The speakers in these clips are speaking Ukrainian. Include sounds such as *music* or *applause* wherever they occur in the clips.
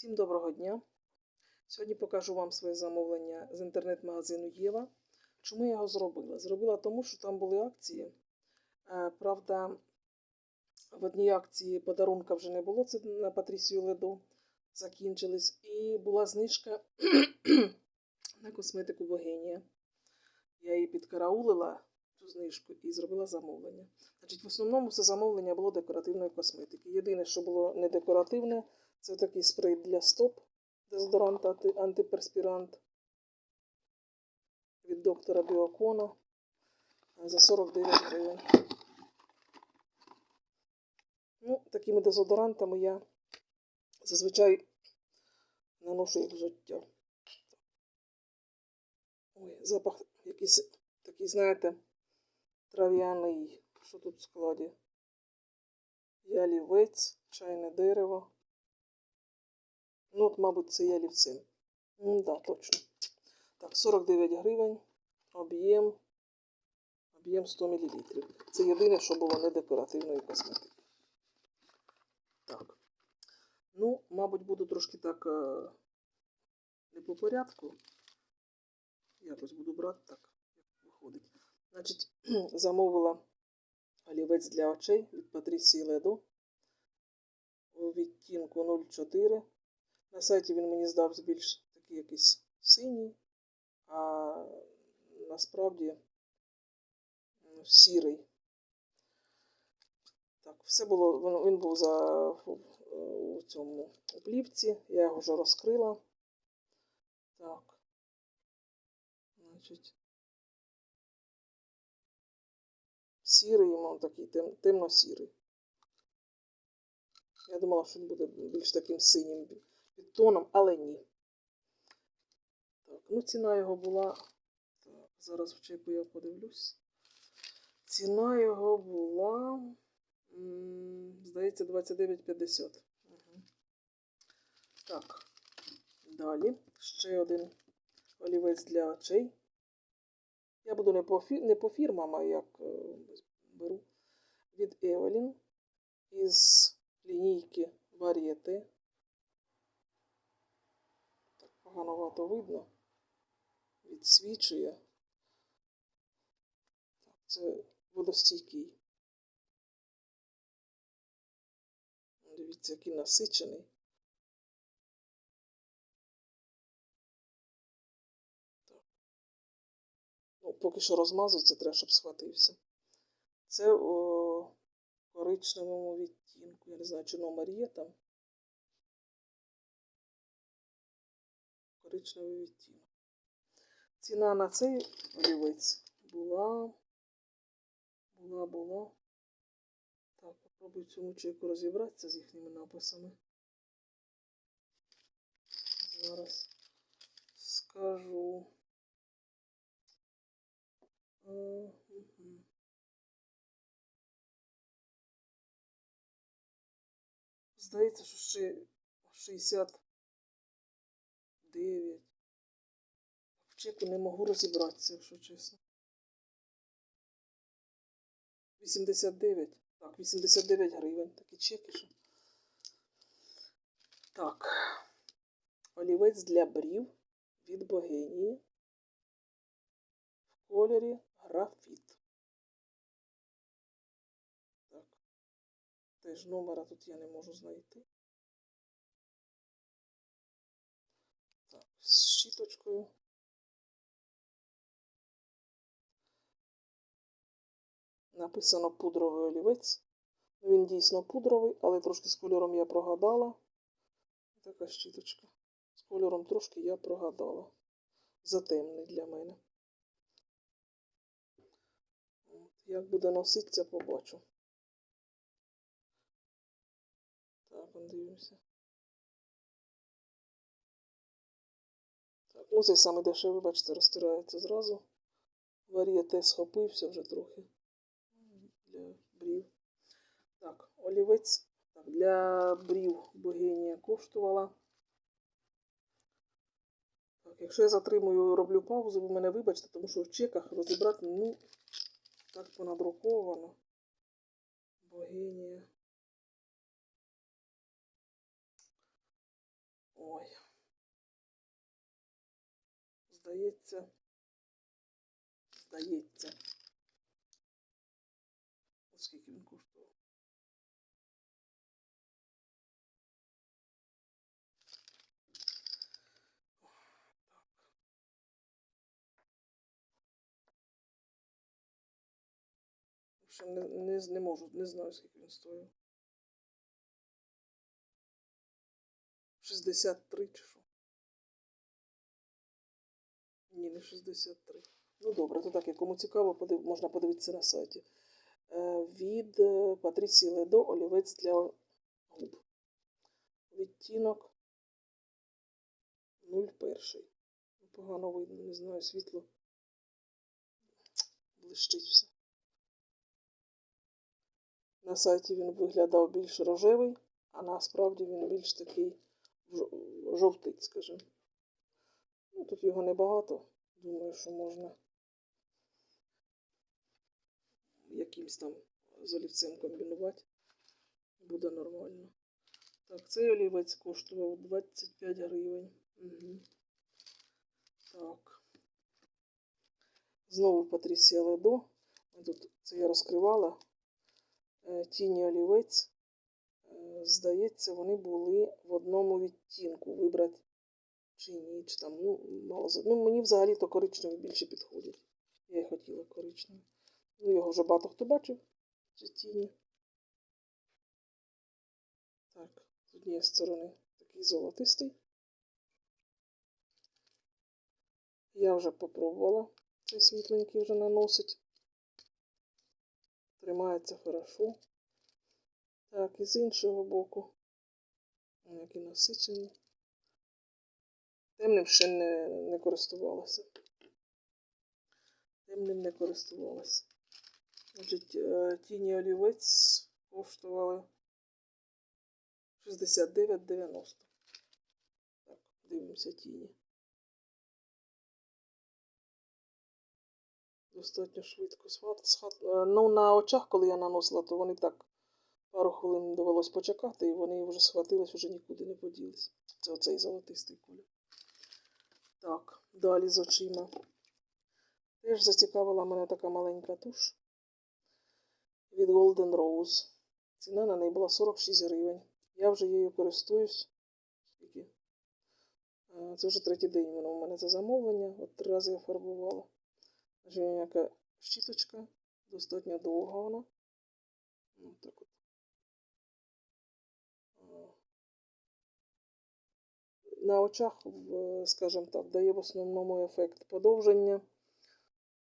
Всім доброго дня! Сьогодні покажу вам своє замовлення з інтернет-магазину Єва. Чому я його зробила? Зробила тому, що там були акції. Е, Правда, в одній акції подарунка вже не було, це на Патрісію Леду закінчились. І була знижка *clears throat* на косметику Богенія. Я її підкараулила, цю знижку, і зробила замовлення. Значить, в основному все замовлення було декоративної косметики. Єдине, що було не декоративне, це такий спрей для стоп, дезодорант антиперспірант від доктора Біокона за 49 гривень. Ну, такими дезодорантами я зазвичай наношу їх взуття. Ой, запах якийсь такий, знаєте, трав'яний. Що тут в складі? Ялівець, чайне дерево. Ну, от, мабуть, це ялівцин. Ну, да, точно. Так, 49 гривень, об'єм, об'єм 100 мл. Це єдине, що було не декоративної косметики. Так. Ну, мабуть, буду трошки так е, не по порядку. Якось буду брати так, як виходить. Значить, *clears throat* замовила олівець для очей від Патрісії Ледо у відтінку 04. На сайті він мені здався більш такий якийсь синій, а насправді сірий. Так, все було, він, був за е, у цьому плівці, я його вже розкрила. Так. Значить. Сірий, йому такий тем, темно-сірий. Я думала, що він буде більш таким синім підтоном, але ні. Так, ну ціна його була. Так, зараз в чеку я подивлюсь. Ціна його була, здається, 29,50. Угу. Так, далі ще один олівець для очей. Я буду не по, не по фірмам, а як е, беру від Evelyn із лінійки Varieté. Так погановато видно. Відсвічує. Це водостійкий. Дивіться, який насичений. Так. Ну, поки що розмазується, треба, щоб схватився. Це у коричневому відтінку. Я не знаю, чи номер є там. коричневий відтінок. Ціна на цей олівець була, була, була. Так, попробую цьому мучейку розібратися з їхніми написами. Зараз скажу. Е, Здається, що ще 60 9. Вчити не можу розібратися, якщо чесно. 89. Так, 89 гривень. Такі чеки що. Так. Олівець для брів від богинії. В кольорі графіт. Так. Теж номера тут я не можу знайти. З щіточкою. Написано пудровий олівець. Він дійсно пудровий, але трошки з кольором я прогадала. Така щіточка. З кольором трошки я прогадала. Затемний для мене. Як буде носитися, побачу. Так, дивимося. Цей самий дешевий, бачите, розтирається зразу. Варієте схопився вже трохи для брів. Так, олівець так, для брів богинія коштувала. Так, якщо я затримую, роблю паузу, ви мене вибачте, тому що в чеках розібрати, ну, так понадруковано. Богинія. Ой. Здається. Здається. Оскільки він коштував? Не, не, не можу, не знаю, скільки він стоїв. 63 чи що? Ні, не 63. Ну добре, то так, як кому цікаво, подив... можна подивитися на сайті. Е, від е, Патрісії Ледо олівець для губ. Відтінок 01. Ну, Погано видно, не знаю, світло. Блищить все. На сайті він виглядав більш рожевий, а насправді він більш такий жовтий, скажімо. Ну, тут його небагато. Думаю, що можна якимсь там з олівцем комбінувати. Буде нормально. Так, цей олівець коштував 25 гривень. Угу. Так. Знову Патрісія Ледо. Тут це я розкривала. Е, Тіні олівець. Е, Здається, вони були в одному відтінку. Вибрати чи ні, чи там, ну, мало Ну, мені взагалі то коричневі більше підходять. Я й хотіла коричневі. Ну, його вже багато хто бачив. Ці тіні. Так, з однієї сторони такий золотистий. Я вже попробувала цей світленький вже наносить. Тримається хорошо. Так, і з іншого боку. Який насичений. Темним ще не, не користувалася. Темним не користувалася. Значить, е, тіні олівець коштували 69,90. Так, дивимося тіні. Достатньо швидко е, Ну, на очах, коли я наносила, то вони так пару хвилин довелось почекати, і вони вже схватились, вже нікуди не поділись. Це оцей золотистий колір. Так, далі з очима. Теж зацікавила мене така маленька туш від Golden Rose. Ціна на неї була 46 гривень. Я вже її користуюсь. Це вже третій день воно у мене за замовлення. От три рази я фарбувала. Вже яка щіточка, достатньо довга вона. Ну, так от. На очах, скажімо так, дає в основному ефект подовження.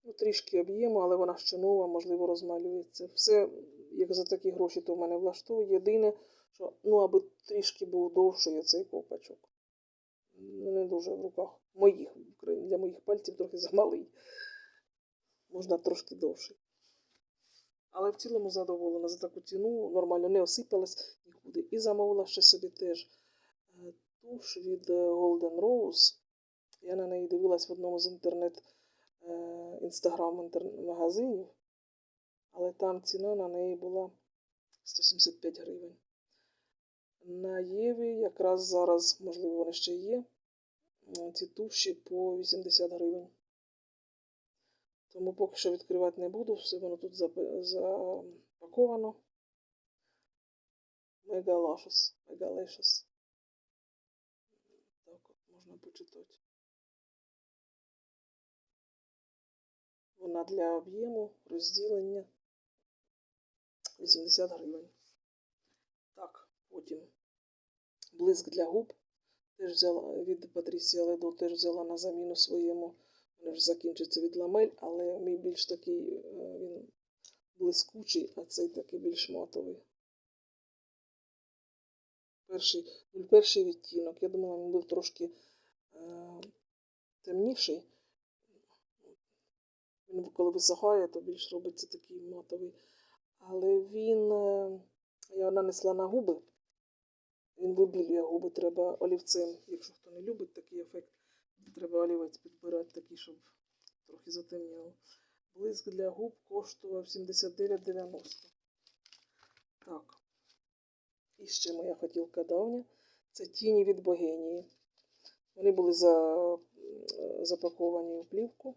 Ну, трішки об'єму, але вона ще нова, можливо, розмалюється. Все, як за такі гроші, то в мене влаштовує. Єдине, що ну, аби трішки був довший цей ковпачок. Ну, не дуже в руках. Моїх, для моїх пальців трохи *laughs* замалий. Можна трошки довший. Але в цілому задоволена за таку ціну, нормально не осипалась нікуди. І замовила ще собі теж е, туш від е, Golden Rose. Я на неї дивилась в одному з інтернет е, інстаграм магазинів, але там ціна на неї була 175 гривень. На Єві якраз зараз, можливо, вони ще є. Ці туші по 80 гривень. Тому поки що відкривати не буду, все воно тут запаковано. Мегалашос, мегалешос. Почитати. Вона для об'єму, розділення 80 гривень. Так, потім блиск для губ. Теж взяла від Патрісія Ледо, теж взяла на заміну своєму. Вони вже закінчиться від ламель, але мій більш такий е, він блискучий, а цей такий більш матовий. Перший, ну, перший відтінок. Я думала, він буде трошки темніший. Він коли висохає, то більш робиться такий матовий. Але він, е, я нанесла на губи. Він вибілює губи, треба олівцем. Якщо хто не любить такий ефект, треба олівець підбирати такий, щоб трохи затемніло. Блиск для губ коштував 79,90. Так. І ще моя хотілка давня. Це тіні від богенії. Вони були за, запаковані у плівку.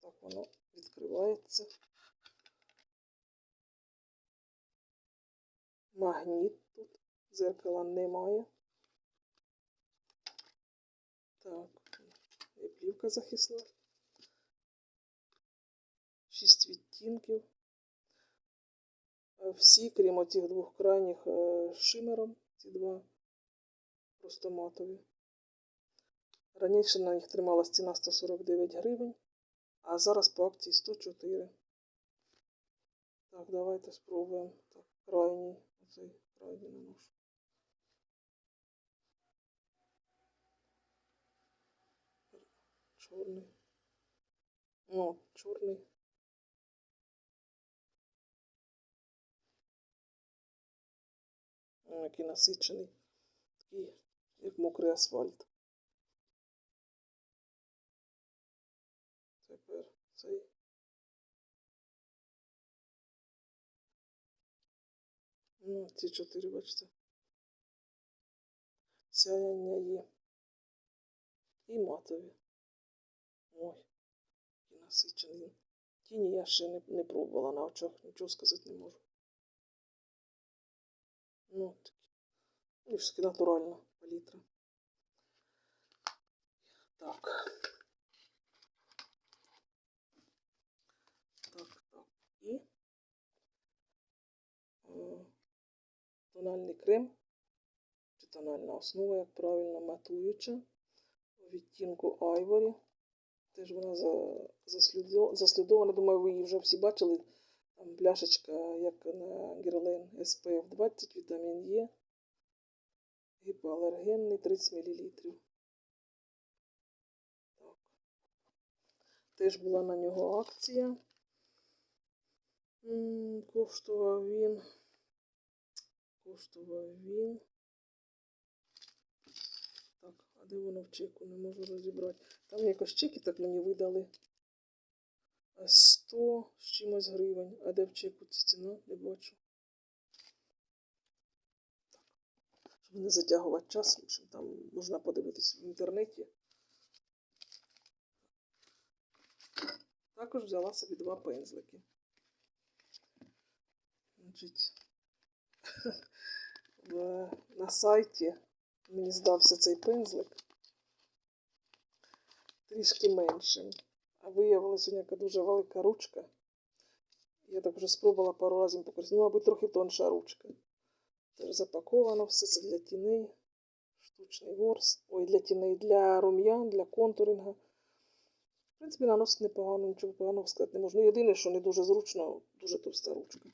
Так воно відкривається. Магніт тут. Зеркала немає. Так, і плівка захисна. Шість відтінків. Всі, крім оцих двох крайніх е, шимером, ці два просто матові. Раніше на них трималась ціна 149 гривень, а зараз по акції 104. Так, давайте спробуємо. Так, крайній, оцей крайній наношу. Чорний. Ну, чорний. О, який насичений. Такий, як мокрий асфальт. Ну, ці чотири, бачите. Сяяння є. І матові. Ой, який насичений. Тіні я ще не, не пробувала на очах, нічого сказати не можу. Ну, такі. Ну, ж таки натуральна палітра. Так, так. І е, тональний крем, чи тональна основа, як правильно, матуюча. У відтінку Айворі. Теж вона заслідована. Думаю, ви її вже всі бачили. Там пляшечка, як на Герлен SPF 20, вітамін Е. Гіпоалергенний 30 мл. Так. Теж була на нього акція. Коштував він. Коштував він. Так, а де воно в чеку? Не можу розібрати. Там якось чеки так мені видали. 100 з чимось гривень. А де в чеку ця ціна? Не бачу. Щоб не затягувати час, общем, там можна подивитись в інтернеті. Також взяла собі два пензлики. Значить, *laughs* на сайті мені здався цей пензлик трішки меншим. А виявилася яка дуже велика ручка. Я так вже спробувала пару разів покористатися. Ну, мабуть, трохи тонша ручка. Теж запаковано все це для тіней. Штучний ворс. Ой, для тіней, для рум'ян, для контуринга. В принципі, наносить непогано, нічого поганого сказати не можна. Єдине, що не дуже зручно, дуже товста ручка.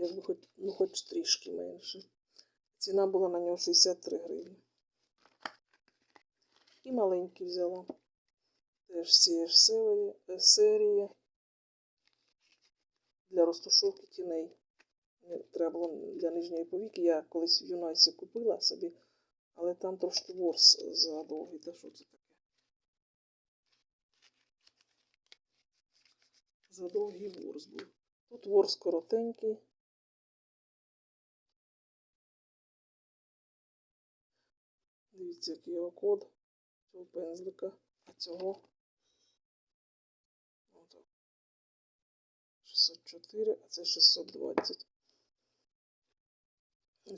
Якби хоч, ну, хоч трішки менше. Ціна була на нього 63 гривні. І маленький взяла. Теж з цієї ж серії, е, серії для розташовки тіней. Треба було для нижньої повіки. Я колись в Юнайсі купила собі, але там трошки ворс задовгий. Та що це таке? Задовгий ворс був. Тут ворс коротенький. Дивіться, який його код цього пензлика, а цього. Отак. 604, а це 620.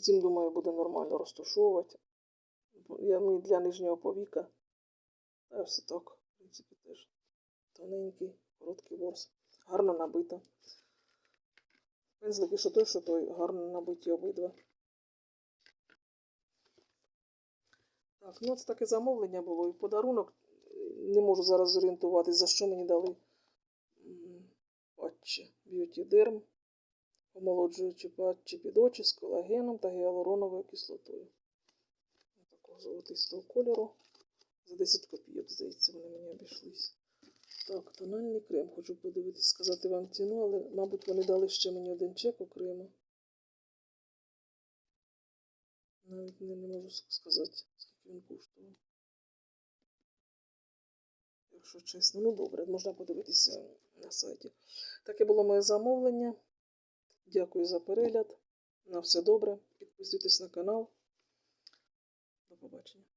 Цим, думаю, буде нормально розташовувати. Я мені для нижнього повіка. Та все так, в принципі, теж тоненький, короткий ворс. Гарно набито. Пензлики, що той, що той, гарно набиті обидва. Так, ну це таке замовлення було. І подарунок не можу зараз зорієнтуватись, за що мені дали патчі Derm, омолоджуючі патчі під очі з колагеном та гіалуроновою кислотою. Такого золотистого кольору. За 10 копійок, здається, вони мені обійшлись. Так, тональний крем. Хочу подивитись, сказати вам ціну, але, мабуть, вони дали ще мені один чек окремо. Навіть не, не можу сказати, він коштував. Якщо чесно, ну добре, можна подивитися на сайті. Таке було моє замовлення. Дякую за перегляд. На все добре. Підписуйтесь на канал. До побачення.